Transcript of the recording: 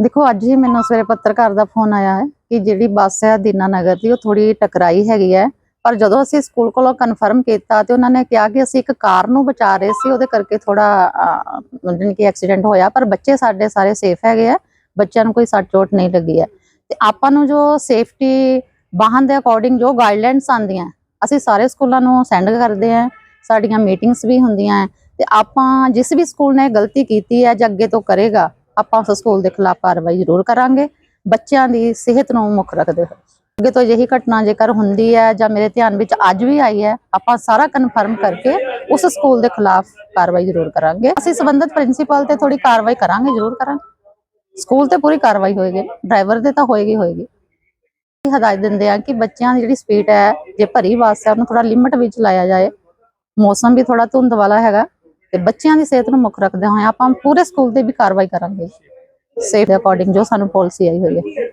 ਦੇਖੋ, ਅੱਜ ਹੀ ਮੈਨੂੰ ਸਵੇਰੇ ਪੱਤਰਕਾਰ ਦਾ ਫੋਨ ਆਇਆ ਹੈ ਕਿ ਜਿਹੜੀ ਬੱਸ ਹੈ ਦੀਨਾ ਨਗਰ ਦੀ, ਉਹ ਥੋੜੀ ਟਕਰਾਈ ਹੈਗੀ ਹੈ। ਪਰ ਜਦੋਂ ਅਸੀਂ ਸਕੂਲ ਕੋਲੋਂ ਕਨਫਰਮ ਕੀਤਾ ਤੇ ਉਹਨਾਂ ਨੇ ਕਿਹਾ ਕਿ ਅਸੀਂ ਇੱਕ ਕਾਰ ਨੂੰ ਬਚਾ ਰਹੇ ਸੀ, ਉਹਦੇ ਕਰਕੇ ਥੋੜਾ ਜਾਣੀ ਕਿ ਐਕਸੀਡੈਂਟ ਹੋਇਆ। ਪਰ ਬੱਚੇ ਸਾਡੇ ਸਾਰੇ ਸੇਫ ਹੈਗੇ ਆ। ਬੱਚਿਆਂ ਨੂੰ ਕੋਈ ਸੱਟ ਚੋਟ ਨਹੀਂ ਲੱਗੀ ਹੈ। ਤੇ ਆਪਾਂ ਨੂੰ ਜੋ ਸੇਫਟੀ ਵਾਹਨ ਦੇ ਅਕੋਰਡਿੰਗ ਜੋ ਗਾਈਡਲਾਈਨਸ ਆਉਂਦੀਆਂ, ਅਸੀਂ ਸਾਰੇ ਸਕੂਲਾਂ ਨੂੰ ਸੈਂਡ ਕਰਦੇ ਆ ਸਾਡੀਆਂ ਮੀਟਿੰਗਸ ਵੀ ਹੁੰਦੀਆਂ ਹੈ। ਤੇ ਆਪਾਂ ਜਿਸ ਵੀ ਸਕੂਲ ਨੇ ਗਲਤੀ ਕੀਤੀ ਹੈ ਜਾਂ ਅੱਗੇ ਤੋਂ ਕਰੇਗਾ ਆਪਾਂ ਉਸ ਸਕੂਲ ਦੇ ਖਿਲਾਫ ਕਾਰਵਾਈ ਜ਼ਰੂਰ ਕਰਾਂਗੇ। ਬੱਚਿਆਂ ਦੀ ਸਿਹਤ ਨੂੰ ਮੁੱਖ ਰੱਖਦੇ ਹੋਏ। ਅੱਗੇ ਤੋਂ ਅਜਿਹੀ ਘਟਨਾ ਜੇਕਰ ਹੁੰਦੀ ਹੈ ਜਾਂ ਮੇਰੇ ਧਿਆਨ ਵਿੱਚ ਅੱਜ ਵੀ ਆਈ ਹੈ, ਆਪਾਂ ਸਾਰਾ ਕਨਫਰਮ ਕਰਕੇ ਉਸ ਸਕੂਲ ਦੇ ਖਿਲਾਫ ਕਾਰਵਾਈ ਜ਼ਰੂਰ ਕਰਾਂਗੇ। ਅਸੀਂ ਸੰਬੰਧਿਤ ਪ੍ਰਿੰਸੀਪਲ ਤੇ ਥੋੜੀ ਕਾਰਵਾਈ ਕਰਾਂਗੇ, ਜ਼ਰੂਰ ਕਰਾਂਗੇ। ਸਕੂਲ ਤੇ ਪੂਰੀ ਕਾਰਵਾਈ ਹੋਏਗੀ। ਡਰਾਈਵਰ ਤੇ ਤਾਂ ਹੋਏਗੀ ਹੋਏਗੀ। ਹਦਾਇਤ ਦਿੰਦੇ ਆ ਕਿ ਬੱਚਿਆਂ ਦੀ ਜਿਹੜੀ ਸਪੀਡ ਹੈ, ਜੇ ਭਰੀ ਬੱਸ ਹੈ, ਉਹਨੂੰ ਥੋੜਾ ਲਿਮਟ ਵਿੱਚ ਲਾਇਆ ਜਾਏ। ਮੌਸਮ ਵੀ ਥੋੜਾ ਧੁੰਦ ਵਾਲਾ ਹੈਗਾ। ਤੇ ਬੱਚਿਆਂ ਦੀ ਸਿਹਤ ਨੂੰ ਮੁੱਖ ਰੱਖਦੇ ਹੋਏ ਆਪਾਂ ਪੂਰੇ ਸਕੂਲ ਤੇ ਵੀ ਕਾਰਵਾਈ ਕਰਾਂਗੇ। ਸੇਫ ਦੇ ਅਕੋਰਡਿੰਗ ਜੋ ਸਾਨੂੰ ਪਾਲਿਸੀ ਆਈ ਹੋਈ ਹੈ।